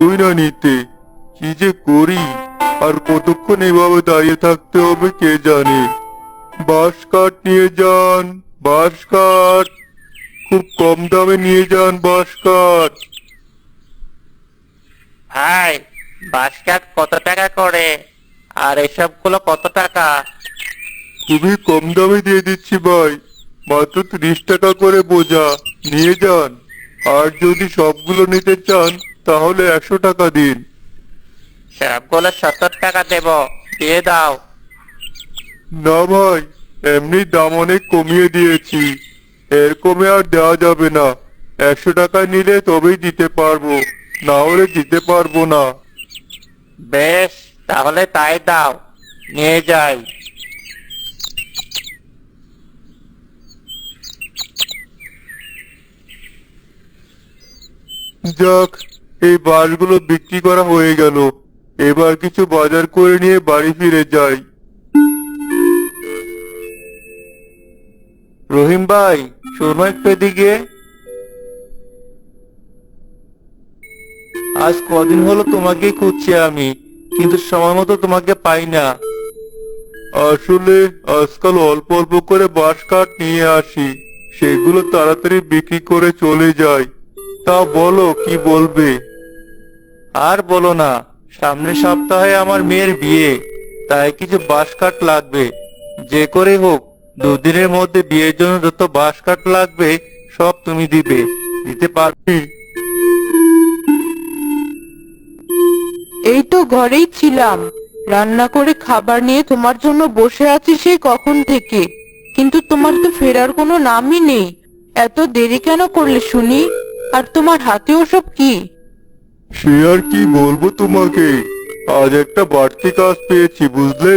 পারতই না নিতে কি যে করি আর কতক্ষণ এভাবে দাঁড়িয়ে থাকতে হবে কে জানে? বাঁশ কাঠ নিয়ে যান বাঁশ কাঠ। খুব কম দামে নিয়ে যান বাঁশ কাঠ। ভাই বাসকাট কত টাকা করে? আর এসব এসবগুলো কত টাকা? খুবই কম দামে দিয়ে দিচ্ছি ভাই। মাত্র ত্রিশ টাকা করে বোঝা। নিয়ে যান। আর যদি সবগুলো নিতে চান তাহলে একশো টাকা দিন। সবগুলো সত্তর টাকা দেব দিয়ে দাও। না ভাই এমনি দাম অনেক কমিয়ে দিয়েছি। এর কমে আর দেওয়া যাবে না। একশো টাকা নিলে তবেই দিতে পারব না হলে দিতে পারব না। বেশ তাহলে তাই দাও নিয়ে যাই। যাক এই বাঁশগুলো বিক্রি করা হয়ে গেল। এবার কিছু বাজার করে নিয়ে বাড়ি ফিরে যাই। রহিম ভাই শোনো একটু আজ কদিন হলো তোমাকে খুঁজছি আমি, কিন্তু সময় মতো তোমাকে পাই না। আসলে আজকাল অল্প অল্প করে বাঁশ কাঠ নিয়ে আসি, সেগুলো তাড়াতাড়ি বিক্রি করে চলে যায় তা বলো, কি বলবে? আর বলো না, সামনের সপ্তাহে আমার মেয়ের বিয়ে। তাই কিছু বাঁশ কাঠ লাগবে। যে করে হোক, দুদিনের মধ্যে বিয়ের জন্য যত বাঁশ কাঠ লাগবে, সব তুমি দিবে। দিতে পারবি? এই তো ঘরেই ছিলাম। রান্না করে খাবার নিয়ে তোমার জন্য বসে আছি সেই কখন থেকে। কিন্তু তোমার তো ফেরার কোনো নামই নেই। এত দেরি কেন করলে শুনি? আর তোমার হাতে ওসব কি? সে আর কি বলব তোমাকে? আজ একটা বাড়তি কাজ পেয়েছি বুঝলে?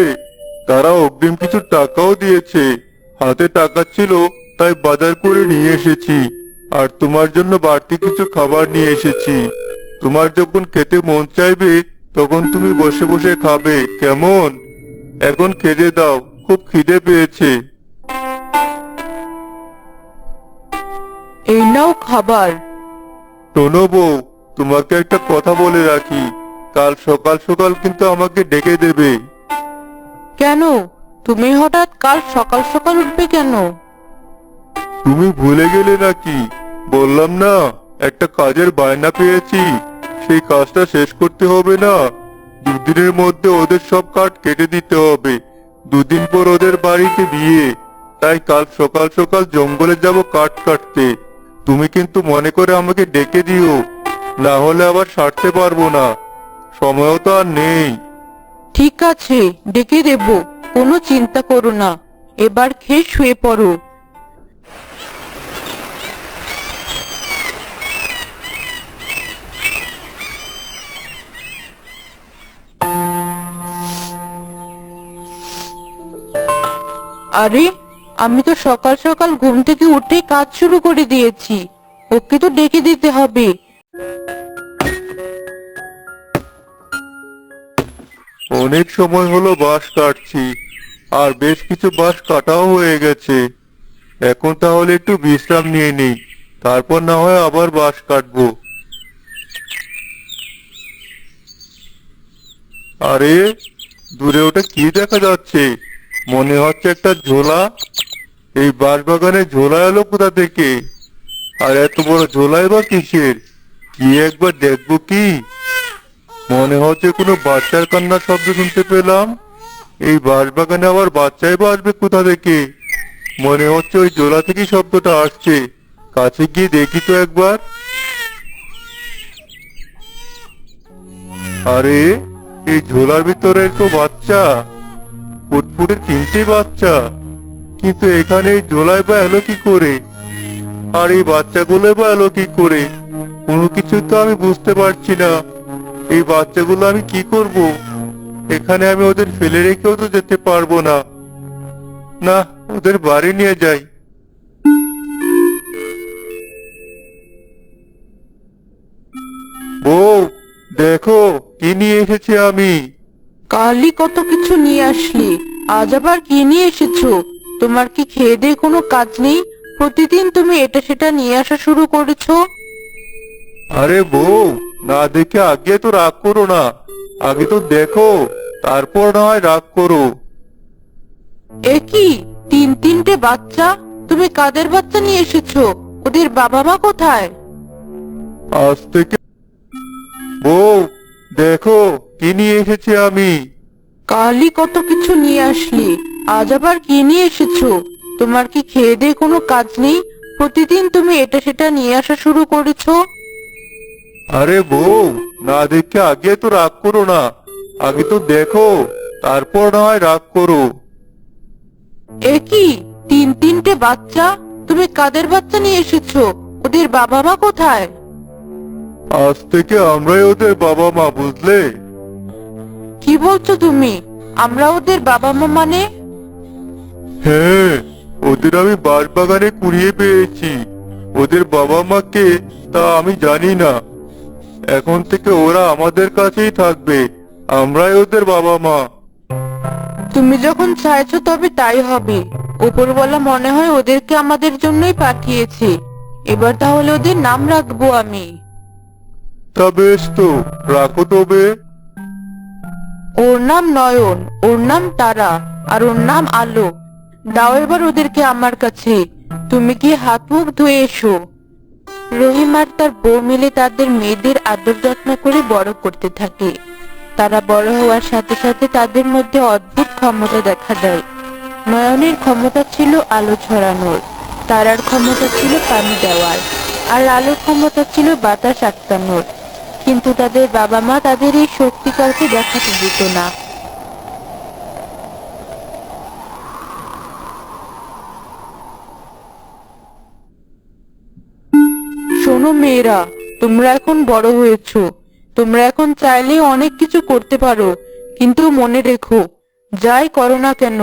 তারা অগ্রিম কিছু টাকাও দিয়েছে। হাতে টাকা ছিল তাই বাজার করে নিয়ে এসেছি। আর তোমার জন্য বাড়তি কিছু খাবার নিয়ে এসেছি। তোমার যখন খেতে মন চাইবে তখন তুমি বসে বসে খাবে কেমন? এখন খেতে দাও খুব খিদে পেয়েছে। এই নাও খাবার। শোনো বউ তোমাকে একটা কথা বলে রাখি। কাল সকাল সকাল কিন্তু আমাকে ডেকে দেবে। কেন? তুমি হঠাৎ কাল সকাল সকাল উঠবে কেন? তুমি ভুলে গেলে নাকি? বললাম না একটা কাজের বায়না পেয়েছি। সেই কাজটা শেষ করতে হবে না। দুদিনের মধ্যে ওদের সব কাঠ কেটে দিতে হবে। দুদিন পর ওদের বাড়িতে বিয়ে। তাই কাল সকাল সকাল জঙ্গলে যাব কাঠ কাটতে। তুমি কিন্তু মনে করে আমাকে ডেকে দিও। না হলে আবার সারতে পারব না। সময়ও তো আর নেই। ঠিক আছে, ডেকে দেব, কোনো চিন্তা করো না। এবার খেয়ে শুয়ে পড়ো। আরে, আমি তো সকাল সকাল ঘুম থেকে উঠে কাজ শুরু করে দিয়েছি। ওকে তো ডেকে দিতে হবে। অনেক সময় হলো বাঁশ কাটছি, আর বেশ কিছু বাঁশ কাটাও হয়ে গেছে। এখন তাহলে একটু বিশ্রাম নিয়ে নেই, তারপর না হয় আবার বাঁশ কাটবো। আরে, দূরে ওটা কি দেখা যাচ্ছে? মনে হচ্ছে একটা ঝোলা। এই বাঁশ বাগানে ঝোলা এলো কোথা থেকে? আর এত বড় ঝোলাই বা কিসের? কি একবার দেখব কি? মনে হচ্ছে কোনো বাচ্চার কান্নার শব্দ শুনতে পেলাম। এই বাঁশবাগানে আবার বাচ্চাই বা আসবে কোথা থেকে? মনে হচ্ছে ওই জোলা থেকে শব্দটা আসছে। কাছে গিয়ে দেখি তো একবার। আরে, এই ঝোলার ভিতরে তো বাচ্চা। ফুটফুটে তিনটে বাচ্চা। কিন্তু এখানে এই ঝোলায় বা এলো কি করে? আর এই বাচ্চাগুলো বা এলো কি করে? কোনো কিছু তো আমি বুঝতে পারছি না। এই বাচ্চাগুলো আমি কি করব? এখানে আমি ওদের ফেলে রেখেও তো যেতে পারব না। না ওদের বাড়ি নিয়ে যাই। বউ দেখো কি নিয়ে এসেছি আমি? কালই কত কিছু নিয়ে আসলি। আজ আবার কি নিয়ে এসেছ? তোমার কি খেয়ে দিয়ে কোনো কাজ নেই? প্রতিদিন তুমি এটা সেটা নিয়ে আসা শুরু করেছ। আরে বউ না দেখে আগে তো রাগ করো না। আগে তো দেখো তারপর না হয় রাগ করো। এ কি? তিন তিনটে বাচ্চা? তুমি কাদের বাচ্চা নিয়ে এসেছ? ওদের বাবা মা কোথায়? আজ থেকে বউ দেখো কি নিয়ে এসেছি আমি? কালই কত কিছু নিয়ে আসলি। আজ আবার কি নিয়ে এসেছ? তোমার কি খেয়ে দিয়ে কোনো কাজ নেই? প্রতিদিন তুমি এটা সেটা নিয়ে আসা শুরু করেছ? আরে বউ না দেখে আগে তো রাগ করো না। আগে তো দেখো তারপর না হয় রাগ করো। এ কি? তিন তিনটে বাচ্চা? তুমি কাদের বাচ্চা নিয়ে এসেছ? ওদের বাবা মা কোথায়? আজ থেকে আমরাই ওদের বাবা মা বুঝলে? কি বলছো তুমি? আমরা ওদের বাবা মা মানে? হ্যাঁ ওদের আমি বাগানে কুড়িয়ে পেয়েছি। ওদের বাবা মা কে তা আমি জানি না। এখন থেকে ওরা আমাদের কাছেই থাকবে। আমরাই ওদের বাবা মা তুমি যখন চাইছো তবে তাই হবে। উপরওয়ালা মনে হয় ওদেরকে আমাদের জন্যই পাঠিয়েছে। এবার তাহলে ওদের নাম রাখব আমি। তা বেশ তো রাখো তবে। ওর নাম নয়ন ওর নাম তারা আর ওর নাম আলো। দাও এবার ওদেরকে আমার কাছে। তুমি কি হাত মুখ ধুয়ে এসো। রহিম আর তার বউ মিলে তাদের মেয়েদের আদর যত্ন করে বড় করতে থাকে। তারা বড় হওয়ার সাথে সাথে তাদের মধ্যে অদ্ভুত ক্ষমতা দেখা দেয়। নয়নের ক্ষমতা ছিল আলো ছড়ানোর তারার ক্ষমতা ছিল পানি দেওয়ার, আর আলোর ক্ষমতা ছিল বাতাস আটকানোর। কিন্তু তাদের বাবা মা তাদের এই শক্তি কাউকে দেখাতে দিত না। শোনো মেয়েরা, তোমরা এখন বড় হয়েছো। তোমরা এখন চাইলে অনেক কিছু করতে পারো, কিন্তু মনে রেখো, যাই করো না কেন,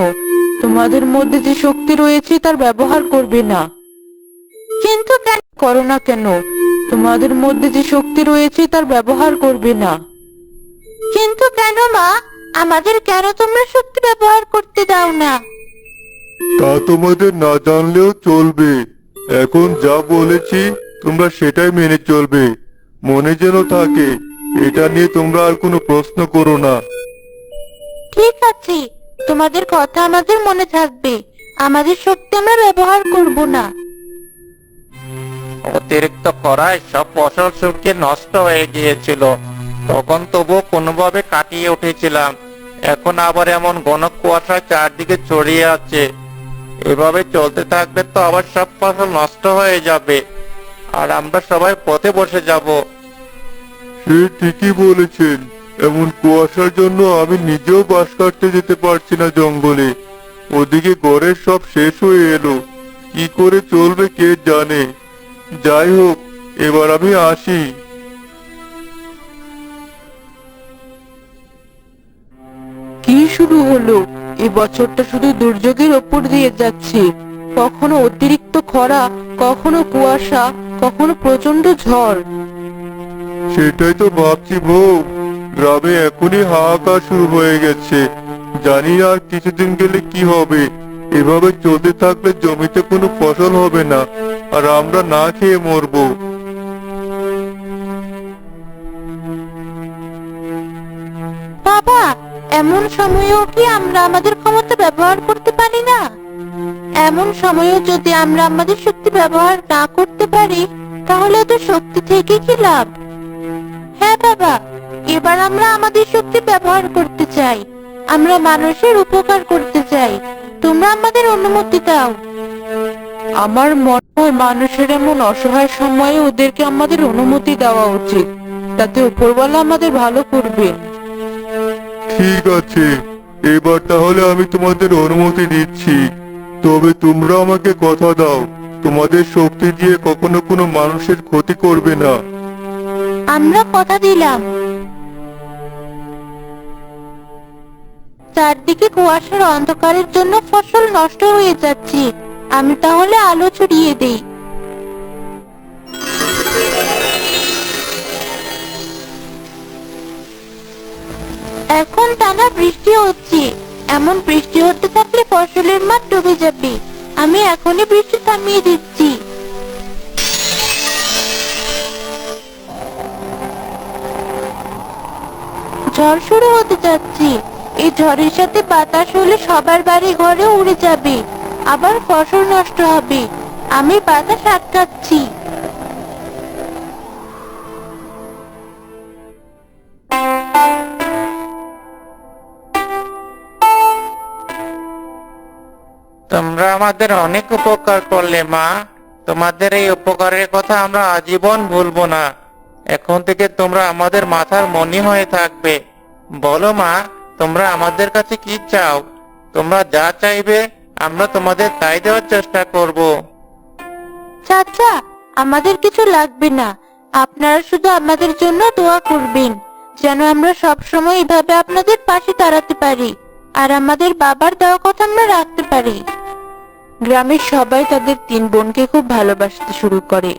তোমাদের মধ্যে যে শক্তি রয়েছে তার ব্যবহার করবে না। কিন্তু কেন করো না কেন, তোমাদের মধ্যে যে শক্তি রয়েছে তার ব্যবহার করবে না। কিন্তু কেন মা, আমাদের কেন তোমরা শক্তি ব্যবহার করতে দাও না? তা তোমাদের না জানলেও চলবে। এখন যা বলেছি তোমরা সেটাই মেনে চলবে। মনে যেন থাকে এটা নিয়ে তোমরা আর কোনো প্রশ্ন করো না। ঠিক আছে তোমাদের কথা আমাদের মনে থাকবে। আমাদের শক্তি আমরা ব্যবহার করব না। অতিরিক্ত খরায় সব ফসল শুকিয়ে নষ্ট হয়ে গিয়েছিল। তখন তবু কোনোভাবে কাটিয়ে উঠেছিলাম। এখন আবার এমন ঘন কুয়াশা চারদিকে ছড়িয়ে আছে। এভাবে চলতে থাকবে তো আবার সব ফসল নষ্ট হয়ে যাবে। আর আমরা সবাই পথে বসে যাব। সে ঠিকই বলেছেন। এমন কুয়াশার জন্য আমি নিজেও বাস কাটতে যেতে পারছি না জঙ্গলে। ওদিকে ঘরের সব শেষ হয়ে এলো। কি করে চলবে কে জানে। যাই হোক এবার আমি আসি। কি শুরু হলো? এই বছরটা শুধু দুর্যোগের ওপর দিয়ে যাচ্ছে। কখনো অতিরিক্ত খরা কখনো কুয়াশা কখনো প্রচণ্ড ঝড়। সেটাই তো ভাবছি বউ। গ্রামে এখনই হাহাকার শুরু হয়ে গেছে। জানি না আর কিছুদিন গেলে কি হবে। এভাবে চলতে থাকলে জমিতে কোনো ফসল হবে না। আর আমরা না খেয়ে মরবো। বাবা এমন সময়েও কি আমরা আমাদের ক্ষমতা ব্যবহার করতে পারি না? এমন সময়েও যদি আমরা আমাদের শক্তি ব্যবহার না করতে পারি তাহলে তো শক্তি থেকে কি লাভ? হ্যাঁ বাবা এবার আমরা আমাদের শক্তি ব্যবহার করতে চাই। আমরা মানুষের উপকার করতে চাই। তোমরা আমাদের অনুমতি দাও। আমার মনে হয় মানুষের এমন অসহায় সময়ে ওদেরকে আমাদের অনুমতি দেওয়া উচিত। তাতে উপরওয়ালা আমাদের ভালো করবে। ঠিক আছে। এবার তাহলে আমি তোমাদের অনুমতি দিচ্ছি। তবে তোমরা আমাকে কথা দাও। তোমাদের শক্তি দিয়ে কখনো কোনো মানুষের ক্ষতি করবে না। আমরা কথা দিলাম। চারদিকে কুয়াশার অন্ধকারের জন্য ফসল নষ্ট হয়ে যাচ্ছে। আমি তাহলে আলো ছড়িয়ে দেই। এখন টানা বৃষ্টি হচ্ছে। এমন বৃষ্টি হতে থাকলে ফসলের মাঠ ডুবে যাবে। আমি এখনই বৃষ্টি থামিয়ে দিচ্ছি। ঝড় শুরু হতে যাচ্ছে। এই ঝড়ের সাথে বাতাস হলে সবার বাড়ি ঘরে উড়ে যাবে। আবার ফসল নষ্ট হবে। আমি বাতাস আটকাচ্ছি। তোমরা আমাদের অনেক উপকার করলে, মা। তোমাদের এই উপকারের কথা আমরা আজীবন ভুলবো না। এখন থেকে তোমরা আমাদের মাথার মনি হয়ে থাকবে। বলো, মা, তোমরা আমাদের কাছে কি চাও? তোমরা যা চাইবে, আমরা তোমাদের তাই দেওয়ার চেষ্টা করব। চাচা, আমাদের কিছু লাগবে না। আপনারা শুধু আমাদের জন্য দোয়া করবেন, যেন আমরা সব সময় এভাবে আপনাদের পাশে দাঁড়াতে পারি। আর আমাদের বাবার দেওয়া কথা আমরা রাখতে পারি। গ্রামের সবাই তাদের তিন বোনকে খুব ভালোবাসতে শুরু করে।